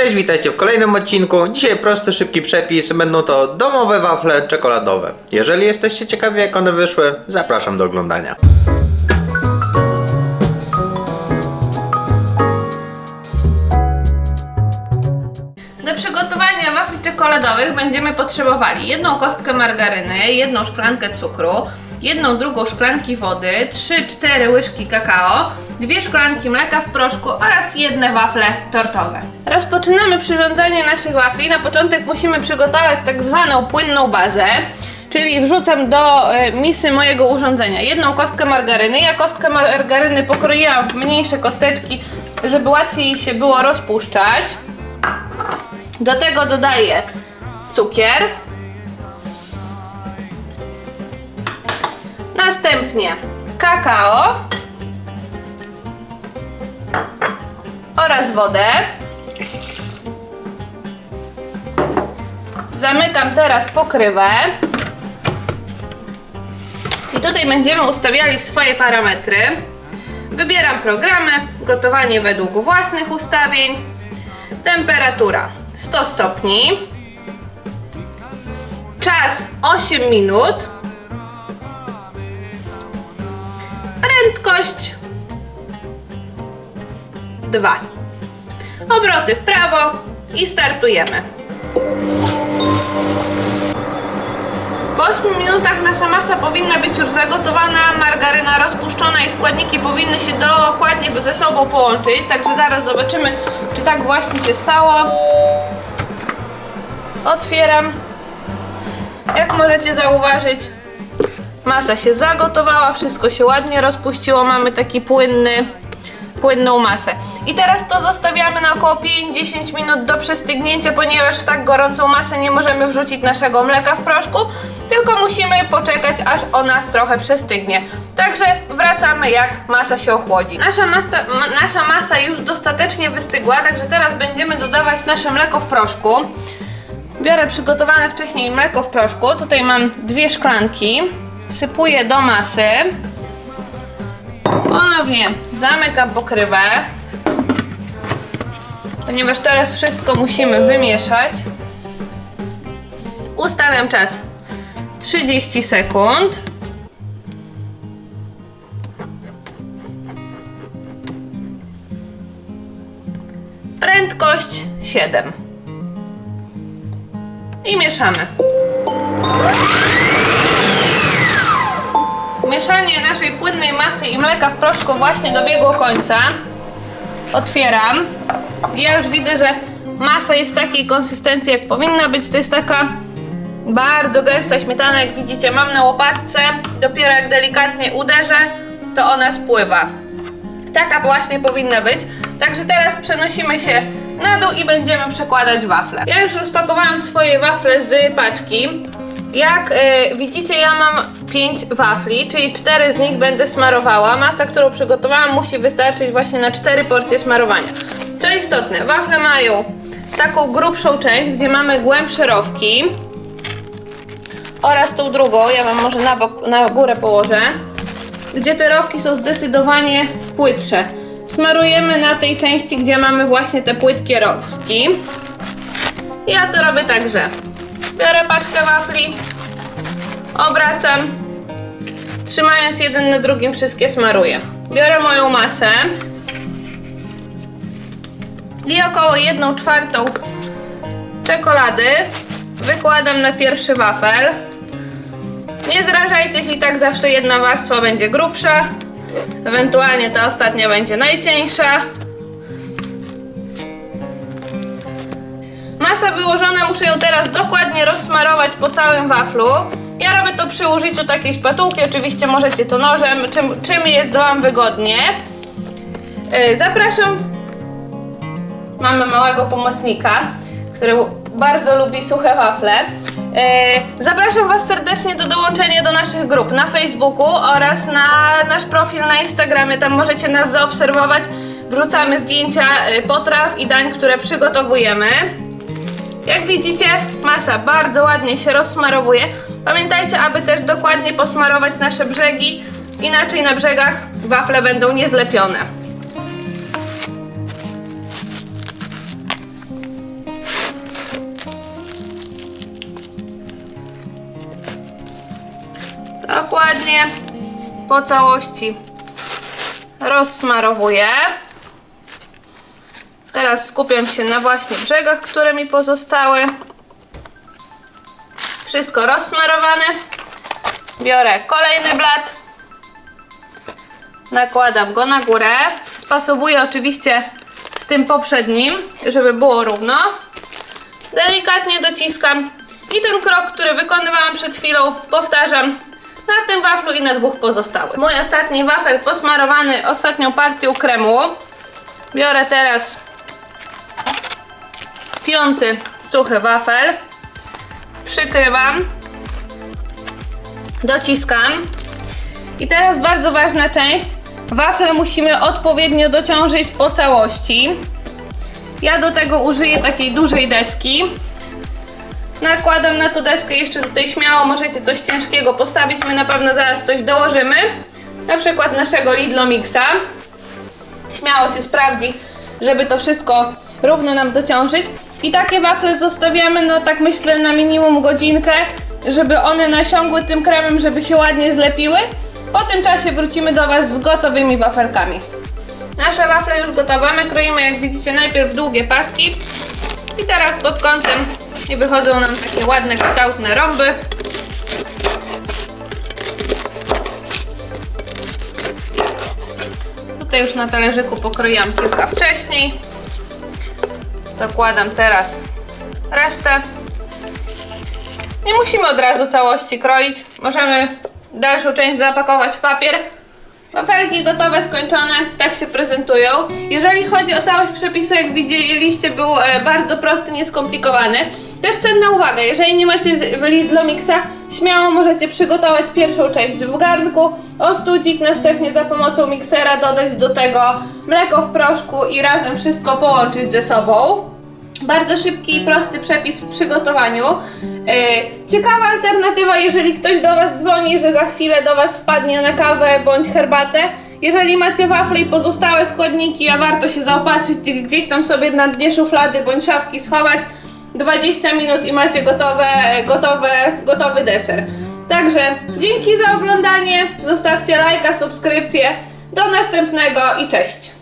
Cześć, witajcie w kolejnym odcinku. Dzisiaj prosty, szybki przepis. Będą to domowe wafle czekoladowe. Jeżeli jesteście ciekawi jak one wyszły, zapraszam do oglądania. Do przygotowania wafli czekoladowych będziemy potrzebowali jedną kostkę margaryny, jedną szklankę cukru, jedną drugą szklanki wody, 3-4 łyżki kakao, dwie szklanki mleka w proszku oraz jedne wafle tortowe. Rozpoczynamy przyrządzanie naszych wafli. Na początek musimy przygotować tak zwaną płynną bazę. Czyli wrzucam do e, misy mojego urządzenia jedną kostkę margaryny. Ja kostkę margaryny pokroiłam w mniejsze kosteczki, żeby łatwiej się było rozpuszczać. Do tego dodaję cukier. Następnie kakao oraz wodę. Zamykam teraz pokrywę. I tutaj będziemy ustawiali swoje parametry. Wybieram programy, gotowanie według własnych ustawień. Temperatura 100 stopni. Czas 8 minut. Prędkość 2. Obroty w prawo i startujemy. Po 8 minutach nasza masa powinna być już zagotowana, margaryna rozpuszczona i składniki powinny się dokładnie ze sobą połączyć, także zaraz zobaczymy, czy tak właśnie się stało. Otwieram. Jak możecie zauważyć, masa się zagotowała, wszystko się ładnie rozpuściło, mamy taki płynny, płynną masę. I teraz to zostawiamy na około 5-10 minut do przestygnięcia, ponieważ w tak gorącą masę nie możemy wrzucić naszego mleka w proszku, tylko musimy poczekać, aż ona trochę przestygnie. Także wracamy, jak masa się ochłodzi. Nasza masa, ma, nasza masa już dostatecznie wystygła, także teraz będziemy dodawać nasze mleko w proszku. Biorę przygotowane wcześniej mleko w proszku. Tutaj mam dwie szklanki. Wsypuję do masy. Ponownie zamykam pokrywę. Ponieważ teraz wszystko musimy wymieszać. Ustawiam czas 30 sekund. Prędkość 7. I mieszamy. Mieszanie naszej płynnej masy i mleka w proszku właśnie dobiegło końca. Otwieram. Ja już widzę, że masa jest takiej konsystencji, jak powinna być. To jest taka bardzo gęsta śmietana, jak widzicie, mam na łopatce. Dopiero jak delikatnie uderzę, to ona spływa. Taka właśnie powinna być. Także teraz przenosimy się na dół i będziemy przekładać wafle. Ja już rozpakowałam swoje wafle z paczki. Jak y, widzicie, ja mam 5 wafli, czyli 4 z nich będę smarowała. Masa, którą przygotowałam, musi wystarczyć właśnie na 4 porcje smarowania. Co istotne, wafle mają taką grubszą część, gdzie mamy głębsze rowki. Oraz tą drugą, ja wam może na, bok, na górę położę, gdzie te rowki są zdecydowanie płytsze. Smarujemy na tej części, gdzie mamy właśnie te płytkie rowki. Ja to robię także. Biorę paczkę wafli, obracam, trzymając jeden na drugim wszystkie smaruję. Biorę moją masę i około 1 czwartą czekolady wykładam na pierwszy wafel. Nie zrażajcie się, i tak zawsze jedna warstwa będzie grubsza, ewentualnie ta ostatnia będzie najcieńsza. Masa wyłożona, muszę ją teraz dokładnie rozsmarować po całym waflu. Ja robię to przy użyciu takiej szpatułki, oczywiście możecie to nożem, czym, czym jest Wam wygodnie. Yy, zapraszam. Mamy małego pomocnika, który bardzo lubi suche wafle. Yy, zapraszam Was serdecznie do dołączenia do naszych grup na Facebooku oraz na nasz profil na Instagramie. Tam możecie nas zaobserwować. Wrzucamy zdjęcia y, potraw i dań, które przygotowujemy. Jak widzicie, masa bardzo ładnie się rozsmarowuje. Pamiętajcie, aby też dokładnie posmarować nasze brzegi, inaczej na brzegach wafle będą niezlepione. Dokładnie po całości rozsmarowuję. Teraz skupiam się na właśnie brzegach, które mi pozostały. Wszystko rozsmarowane. Biorę kolejny blat. Nakładam go na górę. Spasowuję oczywiście z tym poprzednim, żeby było równo. Delikatnie dociskam i ten krok, który wykonywałam przed chwilą, powtarzam na tym waflu i na dwóch pozostałych. Mój ostatni wafel posmarowany ostatnią partią kremu. Biorę teraz piąty suchy wafel. Przykrywam. Dociskam. I teraz bardzo ważna część. Wafle musimy odpowiednio dociążyć po całości. Ja do tego użyję takiej dużej deski. Nakładam na tą deskę jeszcze tutaj śmiało możecie coś ciężkiego postawić. My na pewno zaraz coś dołożymy. Na przykład naszego Lidlo Mixa. Śmiało się sprawdzi, żeby to wszystko równo nam dociążyć. I takie wafle zostawiamy, no tak myślę, na minimum godzinkę, żeby one nasiągły tym kremem, żeby się ładnie zlepiły. Po tym czasie wrócimy do Was z gotowymi wafelkami. Nasze wafle już gotowe, my kroimy jak widzicie najpierw długie paski i teraz pod kątem i wychodzą nam takie ładne, kształtne rąby. Tutaj już na talerzyku pokroiłam kilka wcześniej. Dokładam teraz resztę. Nie musimy od razu całości kroić. Możemy dalszą część zapakować w papier. Wafelki gotowe, skończone, tak się prezentują. Jeżeli chodzi o całość przepisu, jak widzieliście, był e, bardzo prosty, nieskomplikowany. Też cenna uwaga, jeżeli nie macie w Lidlo Mixa, śmiało możecie przygotować pierwszą część w garnku, ostudzić, następnie za pomocą miksera dodać do tego mleko w proszku i razem wszystko połączyć ze sobą. Bardzo szybki i prosty przepis w przygotowaniu. Yy, ciekawa alternatywa, jeżeli ktoś do Was dzwoni, że za chwilę do Was wpadnie na kawę bądź herbatę. Jeżeli macie wafle i pozostałe składniki, a warto się zaopatrzyć gdzieś tam sobie na dnie szuflady bądź szafki schować, 20 minut i macie gotowe, gotowe, gotowy deser. Także dzięki za oglądanie, zostawcie lajka, subskrypcję. Do następnego i cześć!